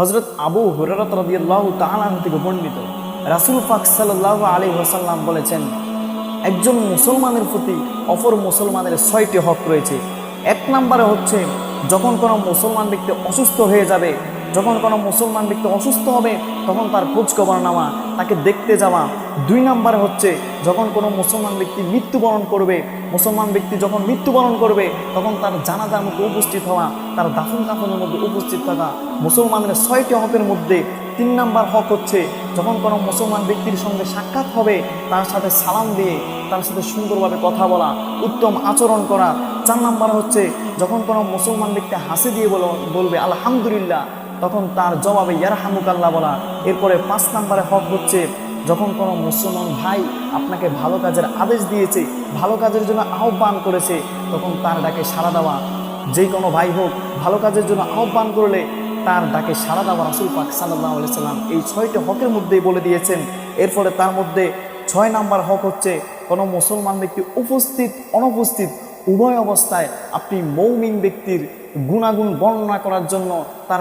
হজরত আবু হুরারত রদিয়াল্লাহ তাহান থেকে বর্ণিত। রাসুল পাক সাল্লাহ আলী ওসাল্লাম বলেছেন, একজন মুসলমানের প্রতি অপর মুসলমানের ছয়টি হক রয়েছে। এক নম্বরে হচ্ছে, যখন কোনো মুসলমান ব্যক্তি অসুস্থ হয়ে যাবে, যখন কোনো মুসলমান ব্যক্তি অসুস্থ হবে, তখন তার খোঁজখবর নেওয়া তাকে দেখতে যাওয়া। দুই নম্বরে হচ্ছে, যখন কোনো মুসলমান ব্যক্তি মৃত্যুবরণ করবে, মুসলমান ব্যক্তি যখন মৃত্যুবরণ করবে, তখন তার জানাজার মধ্যে উপস্থিত হওয়া, তার দাফন কাফনের মধ্যে উপস্থিত থাকা, মুসলমানের ছয়টি হকের মধ্যে তিন নাম্বার হক হচ্ছে, যখন কোনো মুসলমান ব্যক্তির সঙ্গে সাক্ষাৎ হবে, তার সাথে সালাম দিয়ে, তার সাথে সুন্দরভাবে কথা বলা, উত্তম আচরণ করা। চার নাম্বার হচ্ছে, যখন কোনো মুসলমান ব্যক্তি হাসি দিয়ে বলো, বলবে, আলহামদুলিল্লাহ। তখন তার জবাবে ইয়ারহামুকাল্লাহ বলা, এরপরে পাঁচ নাম্বারে হক হচ্ছে, যখন কোনো মুসলমান ভাই আপনাকে ভালো কাজের আদেশ দিয়েছে, ভালো কাজের জন্য আহ্বান করেছে, তখন তার ডাকে সাড়া দেওয়া। যে কোনো ভাই হোক, ভালো কাজের জন্য আহ্বান করলে তার ডাকে সাড়া দেওয়া রাসুল পাক সাল্লাহ সাল্লাম। এই ছয়টি হকের মধ্যেই বলে দিয়েছেন। এরপরে তার মধ্যে ছয় নাম্বার হক হচ্ছে, কোনো মুসলমান ব্যক্তি উপস্থিত, অনুপস্থিত, উভয় অবস্থায় আপনি মৌমিন ব্যক্তির গুণাগুণ বর্ণনা করার জন্য তার